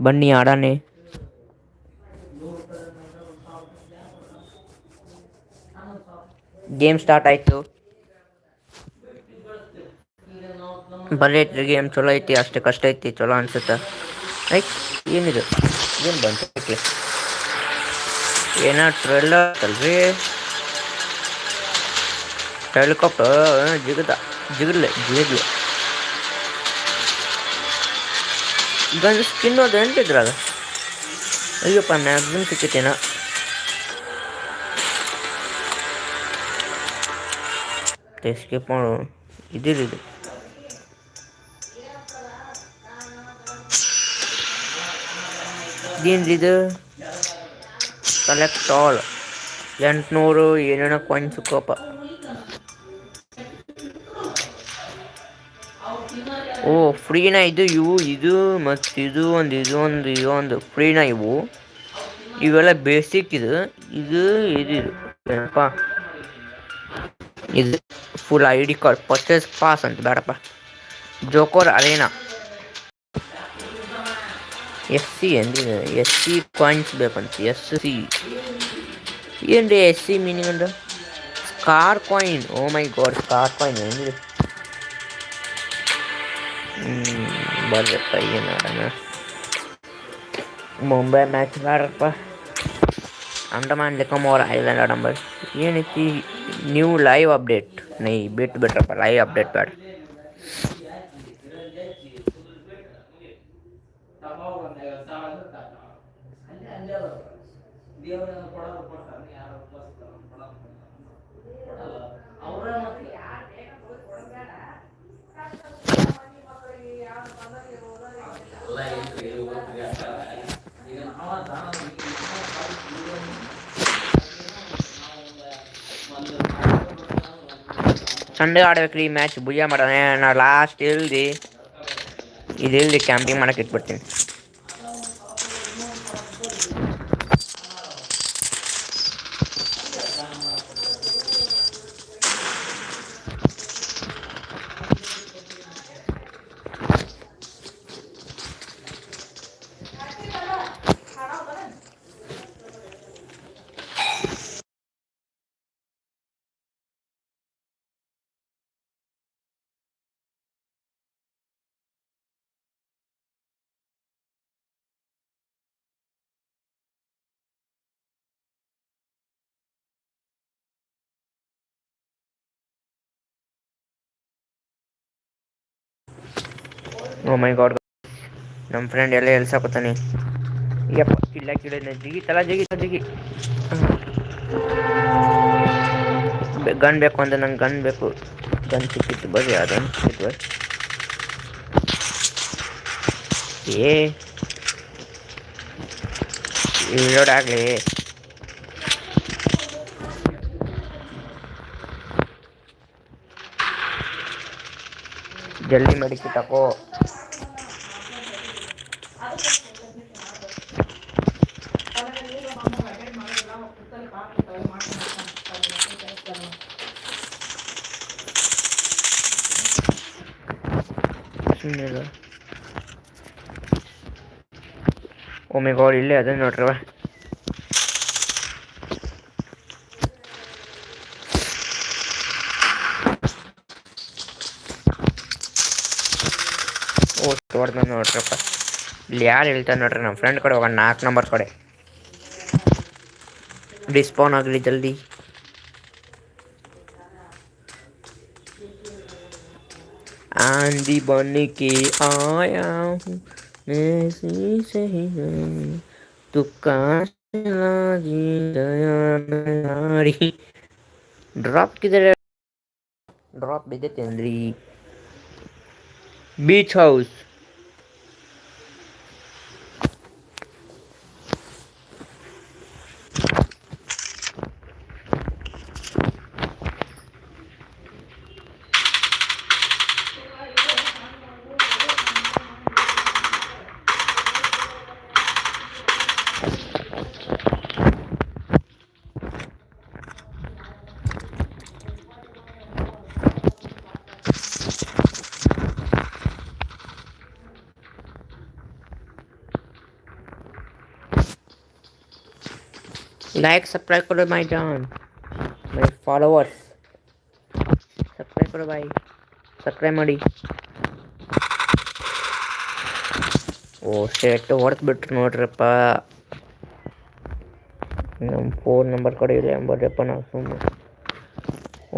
ಬನ್ನಿ ಆಡನೆ game start ಆಯಿತು ಐತ್ರಿ ಗೇಮ್ ಚಲೋ ಐತಿ ಅಷ್ಟು ಕಷ್ಟ ಐತಿ ಚಲೋ ಅನ್ಸುತ್ತೆ ಲೈಕ್ ಏನಿದು ಏನು ಬಂತು ಏನ ಟ್ರೆಲ್ಲರ್ ಹೆಲಿಕಾಪ್ಟರ್ ಜಿಗದ ಜಿಗದ್ಲೆ ಜಿಗದ್ಲೆ ಗನ್ ಸ್ಕಿನ್ ಅದು ಎಂತಿದ್ರಾಗ ಅಯ್ಯಪ್ಪ ಮ್ಯಾಕ್ಸಿಮಮ್ ಸಿಕ್ಕಿತೇನ ಎಸ್ಕೇಪ್ ಮಾಡು ಇದಿರಿದು ಇದು ಕಲೆಕ್ಟ್ ಆಲ್ ಎಂಟುನೂರು ಏನೇನೋ ಕಾಯಿನ್ ಸಿಕ್ಕಪ್ಪ ಓ, ಫ್ರೀನ ಇದು, ಇವು, ಇದು, ಮತ್ತು ಇದು ಒಂದು ಇದು ಒಂದು ಇದು ಒಂದು. ಫ್ರೀನ ಇವು? ಇವೆಲ್ಲ ಬೇಸಿಕ್ ಇದು. ಇದು ಇದು ಏನಪ್ಪ? ಇದು full I D card purchase pass ಅಂತ, ಬೇಡಪ್ಪ. ಜೋಕೋರ್ ಅರೇನಾ ಎಸ್ ಸಿ ಅಂದ್ರೆ ಎಸ್ ಸಿ ಕಾಯಿನ್ಸ್ ಬೇಕಂತ. ಎಸ್ ಸಿ ಏನ್ರಿ ಎಸ್ ಸಿ ಮೀನಿಂಗ್ ಅಂದ್ರೆ? Scar coin oh my god scar coin ಏನ್ರಿ? ಬರ್ರಪ್ಪ ಏನು ಆಡೋಣ ಮುಂಬೈ ಮ್ಯಾಚ್ ಆಡ್ರಪ್ಪ ಅಂಡಮಾನ್ ಲೆಕ್ಕಮೋರ್ ಐಲ್ಯಾಂಡ್ ಆಡಂಬರ್ ಏನೈತಿ ನ್ಯೂ ಲೈವ್ ಅಪ್ಡೇಟ್ ನೈ ಬಿಟ್ಟು ಬಿಟ್ರಪ್ಪ ಲೈವ್ ಅಪ್ಡೇಟ್ ಬೇಡ ಸಂಡೇ ಆಡ್ಬೇಕ್ರಿ ಮ್ಯಾಚ್ ಭುಜ ಮಾಡೋಣ ನಾ ಲಾಸ್ಟ್ ಇಲ್ದಿ ಇದು ಇಲ್ದಿ ಕ್ಯಾಂಪಿಂಗ್ ಮಾಡಕ್ಕೆ ಇಟ್ಬಿಡ್ತೀನಿ ಓ ಮೈ ಗಾಡ್ ನಮ್ಮ ಫ್ರೆಂಡ್ ಎಲ್ಲ ಎಲ್ಸಾಕೊತಾನೆ. ಯಪ್ಪ ಇಲ್ಲ ಕಿಡಿದ ಜಿಗಿ, ತಲ, ಜಿಗಿ ಜಿಗಿ. ಗನ್ ಬೇಕು ಅಂತ ನಂಗೆ ಗನ್ ಬೇಕು. ಗನ್ ಸಿಕ್ಕಿತ್ತು ಬರ್ರಿ ಅದನ್ನು ಸಿಕ್ಕಿತ್ತು ಬರ್ರಿ ಏ. ರೀಲೋಡ್ ಆಗಲಿ. ಜಲ್ದಿ ಮಡಿಕೆ ತಕೋ. ಸುಮ್ಮನೆ ಓ ಮೈ ಗಾಡ್ ಇಲ್ಲೇ ಅದೇ ನೋಡ್ರವ ಓ ಹೊಡ್ದ ನೋಡ್ರಪ್ಪ. ಇಲ್ಲಿ ಯಾರು ಹೇಳ್ತಾರೆ ನೋಡ್ರಿ ನಮ್ಮ ಫ್ರೆಂಡ್ ಕಡೆ ಹೋಗೋಣ ನಾಲ್ಕು ನಂಬರ್ ಕಡೆ. ಡಿಸ್ಪೌನ್ ಆಗಲಿ ಜಲ್ದಿ. आंधी बन के आया हूँ। मैं सही तू ड्रॉप किधर है? ड्रॉप भी देते हैं बीच हाउस ಲೈಕ್ ಸಬ್ಸ್ಕ್ರೈಬ್ ಕೊಡು ಮೈ ಜಾನ್ ಮೈ ಫಾಲೋವರ್ಸ್ ಸಬ್ಸ್ಕ್ರೈಬ್ ಕೊಡು ಬಾಯ್ ಸಬ್ಸ್ಕ್ರೈಬ್ ಮಾಡಿ. ಓ ಶೇಟ್ ಹೊಡೆದು ಬಿಟ್ರು ನೋಡ್ರಪ್ಪ. ನಮ್ಮ ಫೋನ್ ನಂಬರ್ ಕಡೆ ಇಲ್ಲ ಎಂಬರ್ಯಪ್ಪ ನಾವು ಸುಮ್ಮನೆ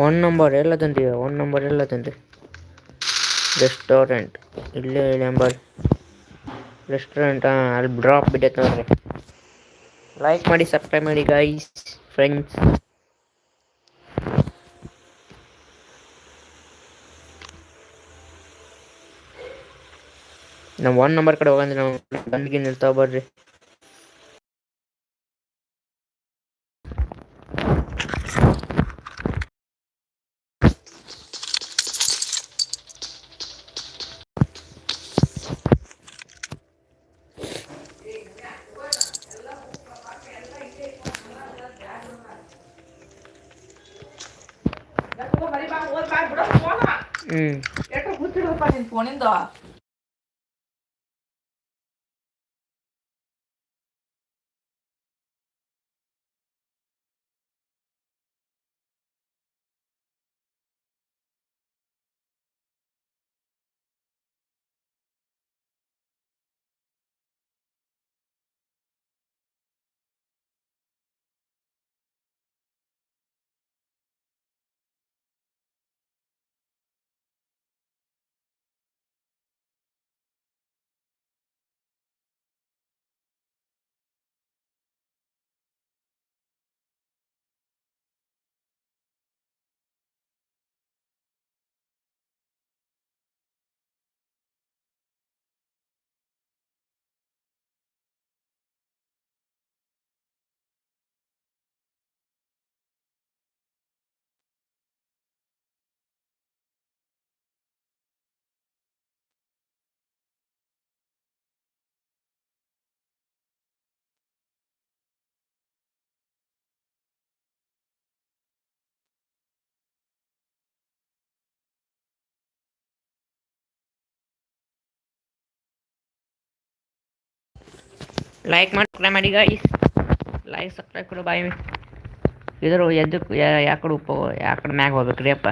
ಒನ್ ನಂಬರ್ ಎಲ್ಲ ತಂದಿ ಒನ್ ನಂಬರ್ ಎಲ್ಲ ತಂದೆ ರೆಸ್ಟೋರೆಂಟ್ ಇಲ್ಲೇ ಇಲ್ಲ ಎಂಬರ್ ರೆಸ್ಟೋರೆಂಟ್ ಅಲ್ಲಿ ಡ್ರಾಪ್ ಬಿಟ್ಟೈತೆ ನೋಡ್ರಿ. ಲೈಕ್ ಮಾಡಿ ಸಬ್ಸ್ಕ್ರೈಬ್ ಮಾಡಿ ಗೈಸ್ ಫ್ರೆಂಡ್ಸ್ ನಾವು ಒನ್ ನಂಬರ್ ಕಡೆ ಹೋಗಂದ್ರೆ ನಾವು ಬಂದ್ಗೆ ನಿಲ್ತಾವ ಬರ್ರಿ. 응. ఎక్కడ కూర్చుని పని పోనిందా ಲೈಕ್ ಮಾಡಿ ಸಬ್ಸ್ಕ್ರೈಬ್ ಮಾಡಿ ಗೈಸ್ ಲೈಕ್ ಸಬ್ಸ್ಕ್ರೈಬ್ ಕೊಡು ಬಾಯ್ ಇದ್ರ ಎದ್ದಕ್ಕೆ ಯಾಕಡೆ ಉಪ್ಪ ಯಾಕಡೆ ಮ್ಯಾಗ ಹೋಗ್ಬೇಕು ರೀ ಅಪ್ಪ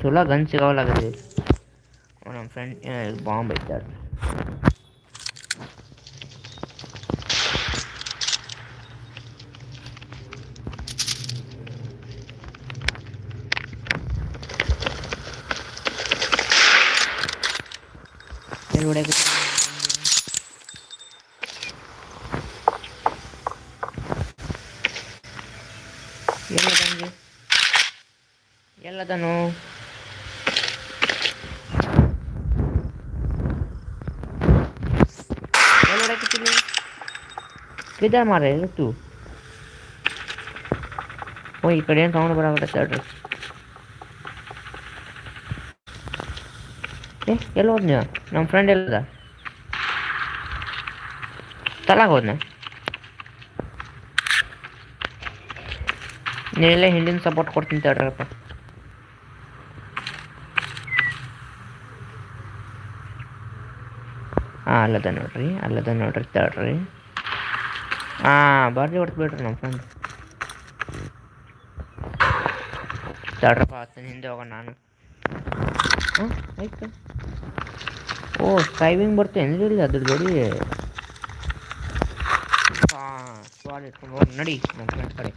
ಚಲೋ ಗನ್ ಸಿಗೋಲಾಗದ್ರಿ ನಮ್ಮ ಫ್ರೆಂಡ್ ಬಾಂಬ್ ಐತಾರ ಎಲ್ಲದನು ಎಲ್ಲಿ ಮಾರೆ ಎತ್ತು ಓ, ಈ ಕಡೆ ಏನು ಸೌಂಡ್ ಬರಾಕತ್ತೈತೆ ಹೇಳ್ರಿ. ಏ, ಎಲ್ಲಿ ಹೋದ್ನ? ನಮ್ಮ ಫ್ರೆಂಡ್ ಎಲ್ಲದ ತಲಾಗ ಹೋದ್ನ? ನೀವೆಲ್ಲ ಹಿಂದಿನ ಸಪೋರ್ಟ್ ಕೊಡ್ತೀನಿ ತಡ್ರಪ್ಪ ಅಲ್ಲದ ನೋಡ್ರಿ ಅಲ್ಲದ ನೋಡ್ರಿ, ತಡ್ರಿ. ಹಾಂ ಬರ್ರಿ ಹೊಡ್ತು ಬಿಡ್ರಿ ನಮ್ಮ ಫ್ರೆಂಡ್ ತಡ್ರಪ್ಪ ಆತನ ಹಿಂದೆ ಹೋಗೋಣ ನಾನು. ಆಯ್ತು. ಓ ಸ್ಕೈವಿಂಗ್ ಬರ್ತೇನೆ ಇಲ್ಲ ಅದ್ರ ಜೋಡಿ? ಹಾಂ ಸ್ವಾಲ್ ಇಟ್ಕೊಂಡು ನಡಿ ನಮ್ಮ ಫ್ರೆಂಡ್ ಕಡೆ.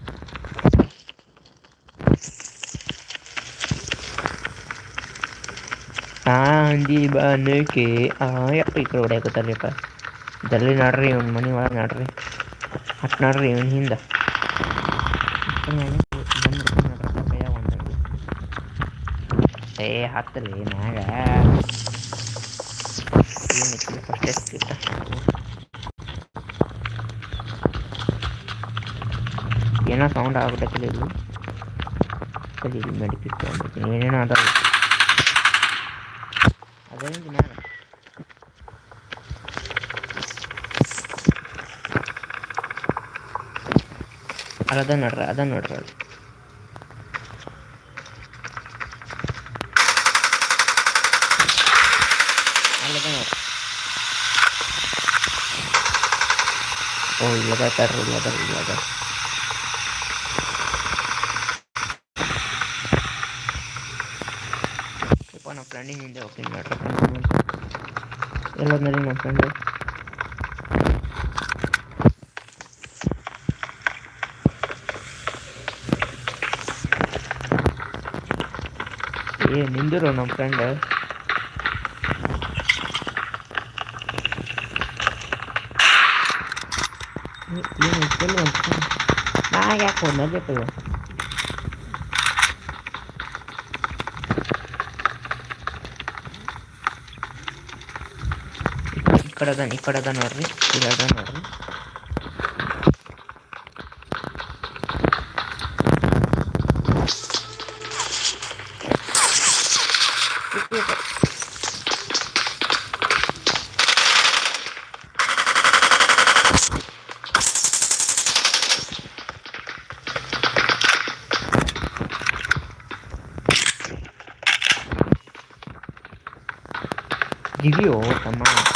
ಆಂದಿ ಬಾನಕ್ಕೆ ಆ ಯಪ್ಪ ಈ ಕಡೆ ಹೊಡ್ಯಾಕತ್ತಾರ್ರಿಪ್ಪ ಜಲ್ದಿ ನಡ್ರಿ ಇವ್ನ ಮನೆ ಒಳಗೆ ನಡ್ರಿ ಹಟ್ ನಡ್ರಿ ಇವ್ನ ಹಿಂದೆ ಏ ಹತ್ತರಿ ಮ್ಯಾಗ ಏನೈತಿ ಫಸ್ಟ್ ಎಸ್ಕಿಟ್ಟ ಏನೋ ಸೌಂಡ್ ಆಗ್ಬಿಟ್ಟೈತಿಲ್ಲ ಇಲ್ಲಿ ಸರಿ ಇಲ್ಲಿ ಮೆಡಿಕಿಟ್ ತೊಗೊಂಡಿರ್ತೀನಿ ಏನೇನೋ ಅದಾವ ada bina dan Aradan ara, aradan ara. Aradan ara. Oy, lagar, perro, planning in. ನೋಡ್ರಿ ಎಲ್ಲೋದ್ನಲ್ಲಿ ನಮ್ಮ ಫ್ರೆಂಡು ಏ ನಿಂದಿರು ನಮ್ಮ ಫ್ರೆಂಡ್ ಏನು ಇಷ್ಟೆಲ್ಲ ನಾ ಯಾಕೆ ಹೋದ್ನಲ್ಲಪ್ಪ İkaradan, ikaradan orri. İkaradan orri. Gidiyor tamam.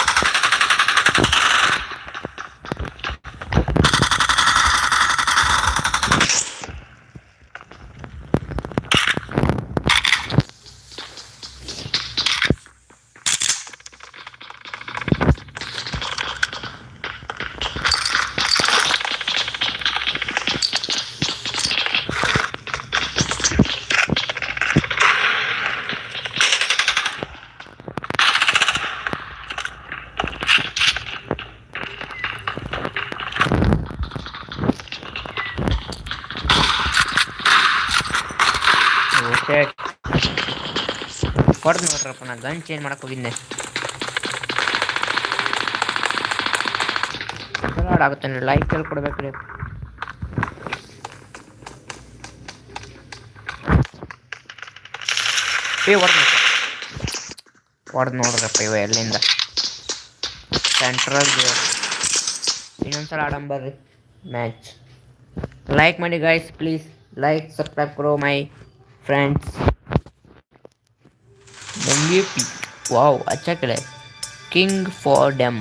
ಕೊಡ್ದು ನೋಡ್ರಪ್ಪ ನಾನು ಗನ್ ಚೇಂಜ್ ಮಾಡಕ್ ಹೋಗಿದ್ದೆ ಆಗುತ್ತೆ ನೀವು ಲೈಕ್ ಎಲ್ಲಿ ಕೊಡ್ಬೇಕ್ರಿ ಏ, ಹೊಡ್ದು ಹೊಡ್ದು ನೋಡ್ರಪ್ಪ ಇವ ಎಲ್ಲಿಂದ? ಸೆಂಟ್ರಲ್ ಇನ್ನೊಂದ್ಸಲ ಆಡಂ ಬರ್ರಿ. ಮ್ಯಾಚ್ ಲೈಕ್ ಮಾಡಿ ಗೈಸ್ ಪ್ಲೀಸ್ ಲೈಕ್ ಸಬ್ಸ್ಕ್ರೈಬ್ ಕರೋ my friends M P wow अच्छा खेला है king for them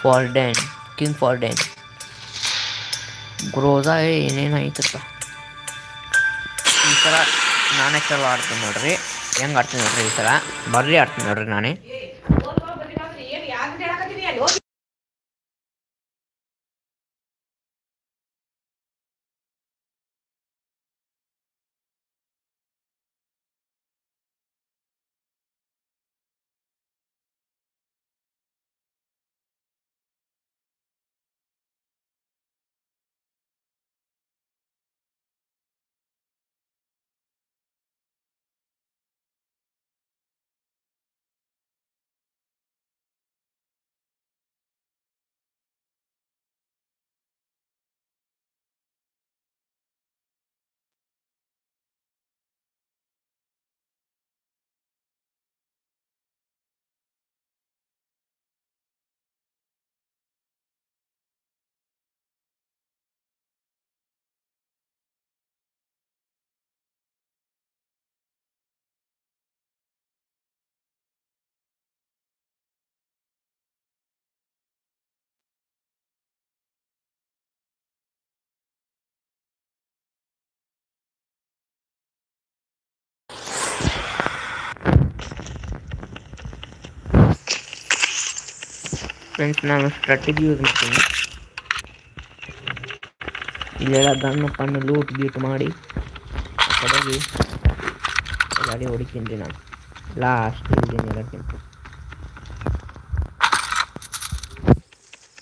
for den king for den ಗ್ರೋಜಾ ಏನೇನಾಯ್ತಪ್ಪ ಈ ಸಲ ನಾನೇ ಚಲೋ ಆಡ್ತೀನಿ ನೋಡ್ರಿ ಹೆಂಗೆ ಆಡ್ತೀನಿ ನೋಡ್ರಿ ಈ ಸಲ ಬರ್ರಿ ಆಡ್ತೀನಿ ನೋಡ್ರಿ ನಾನೇ ಫ್ರೆಂಡ್ಸ್ ನಾನು ಸ್ಟ್ರಾಟಜಿ ಯೂಸ್ ಮಾಡ್ತೀನಿ ಇಲ್ಲೆಲ್ಲ ಗನ್ ಪಣ್ಣು ಲೂಟ್ ಗೀಟ್ ಮಾಡಿ ಆ ಕಡೆಗೆ ಗಾಡಿ ಹೊಡಿತೀನಿ ನಾನು ಲಾಸ್ಟ್ ಇದ್ದೀನಿ ಎಲ್ಲಕ್ಕಿಂತ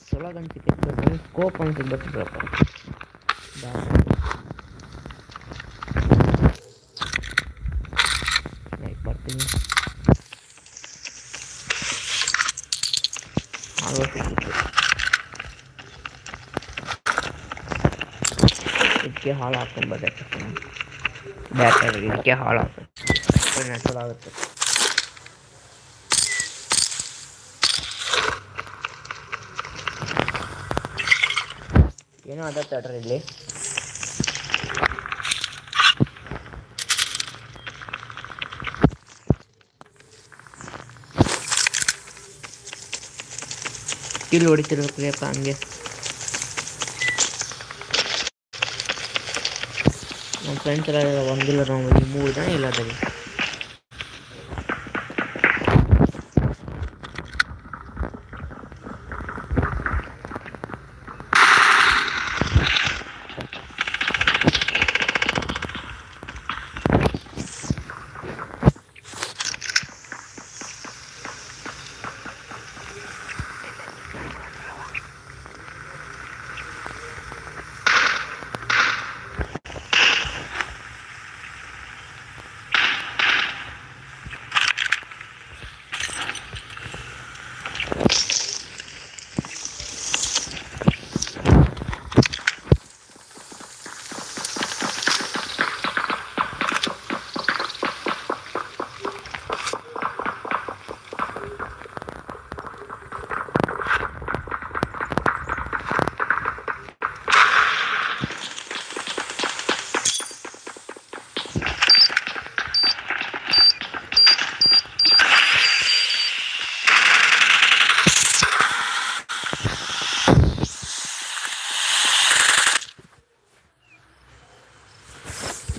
ಚಲೋ ಗನ್ ಸಿಕ್ಕೈತೆ ಸ್ಕೋಪ್ ಅಂತ ಇದಕ್ಕೆ ಹಾಳು ಹಾಕೊಂಬರ್ದೆ ಬ್ಯಾಟರಿ ಇದಕ್ಕೆ ಹಾಳು ಹಾಕಿ ಚಲೋ ಆಗುತ್ತೆ ಏನೋ ಅದ ತಡ್ರಿ ಇಲ್ಲಿ. ಇಲ್ಲಿ ಹೊಡಿತಿರ್ಬೇಕ್ರಿ ಅಪ್ಪ ಹಂಗೆ. ಫ್ರೆಂಡ್ಸ್ ಎಲ್ಲ ಒಂದಿಲ್ಲ ನಾವು ಮೂರು ಜನ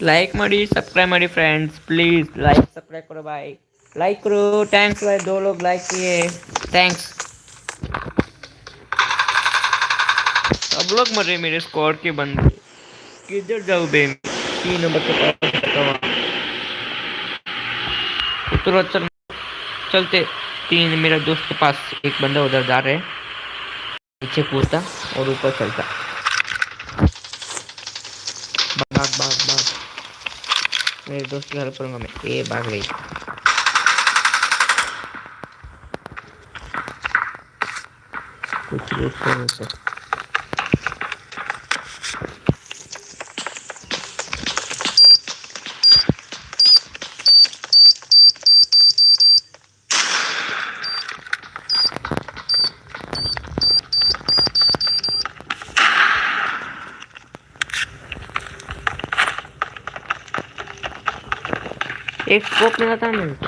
लाइक मारी सब्सक्राइब मारी फ्रेंड्स प्लीज़ लाइक सब्सक्राइब करो भाई। लाइक करो थैंक्स भाई, दो लोग लाइक किए। थैंक्स सब लोग मर रहे मेरे स्कोर के बंदे। किधर जाओ बे? तीन नंबर के पास उतरो, चल। चलते। तीन, मेरा दोस्त के पास एक बंदा उधर जा रहे है। पीछे कूदता और ऊपर चलता। मेरे दोस्त की हेल्प करूंगा मैं ये भाग गई कुछ लूट करो तो एक स्कोप मिला था मेरे को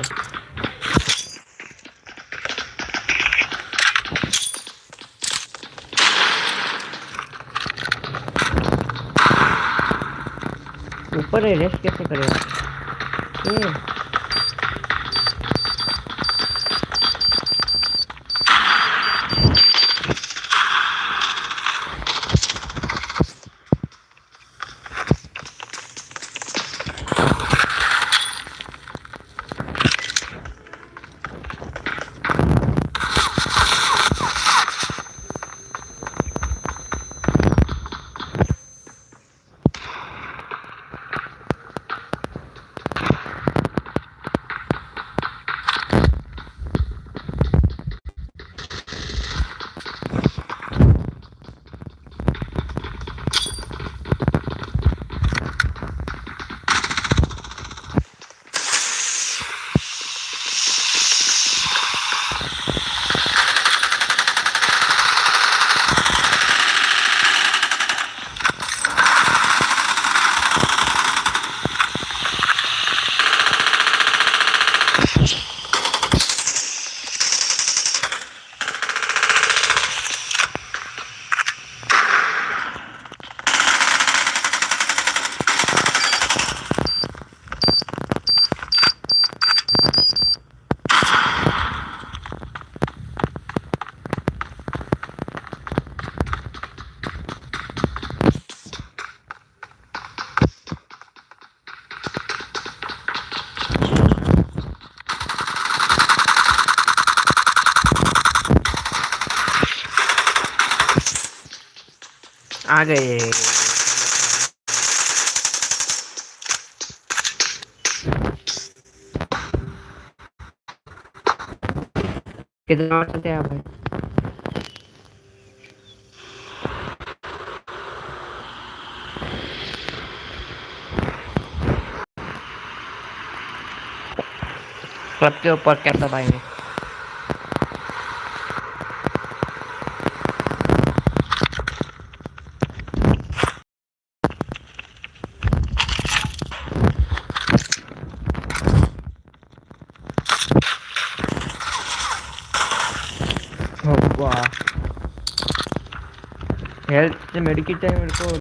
ऊपर है रेस्ट कैसे करेगा ये आ गए। कितना चलते हैं आप भाई क्लब के ऊपर कैसा भाई? ने वाह हेल्थ से मेडिकेट चाहिए मेरे को